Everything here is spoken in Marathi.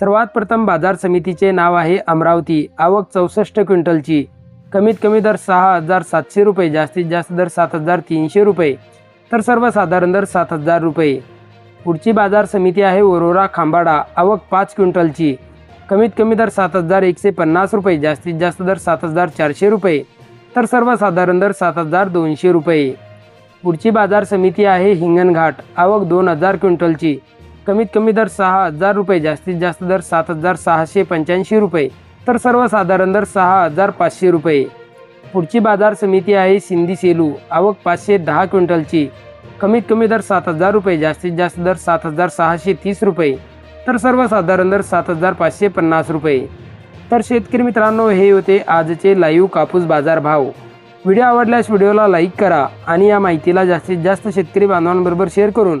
सर्वात प्रथम बाजार समितीचे नाव आहे अमरावती. आवक चौसष्ट क्विंटलची. कमीत कमी दर सहा हजार सातशे रुपये जास्तीत जास्त दर सात हजार तीनशे रुपये. तर सर्वसाधारण दर सात हजार रुपये. पुढची बाजार समिती आहे ओरोरा खांबाडा. आवक पाच क्विंटलची. कमीत कमी दर सात हजार एकशे पन्नास रुपये जास्तीत जास्त दर सात हजार चारशे रुपये. तर सर्वसाधारण दर सात हजार दोनशे रुपये. पुढची बाजार समिती आहे हिंगणघाट. आवक दोन हजार क्विंटलची. कमीत कमी दर सहा हजार रुपये जास्तीत जास्त दर सात हजार सहाशे पंच्याऐंशी रुपये तर सर्वसाधारण दर सहा हजार पाचशे रुपये. पुढची बाजार समिती आहे सिंधी सेलू आवक पाचशे दहा क्विंटलची. कमीत कमी दर सात हजार रुपये जास्तीत जास्त दर सात हजार सहाशे तीस रुपये तर सर्वसाधारण दर सात हजार पाचशे पन्नास रुपये. तर शेतकरी मित्रांनो हे होते आजचे लाईव्ह कापूस बाजार भाव व्हिडिओ आवडल्यास व्हिडिओला लाईक करा आणि या माहितीला जास्तीत जास्त शेतकरी बांधवांबरोबर शेअर करून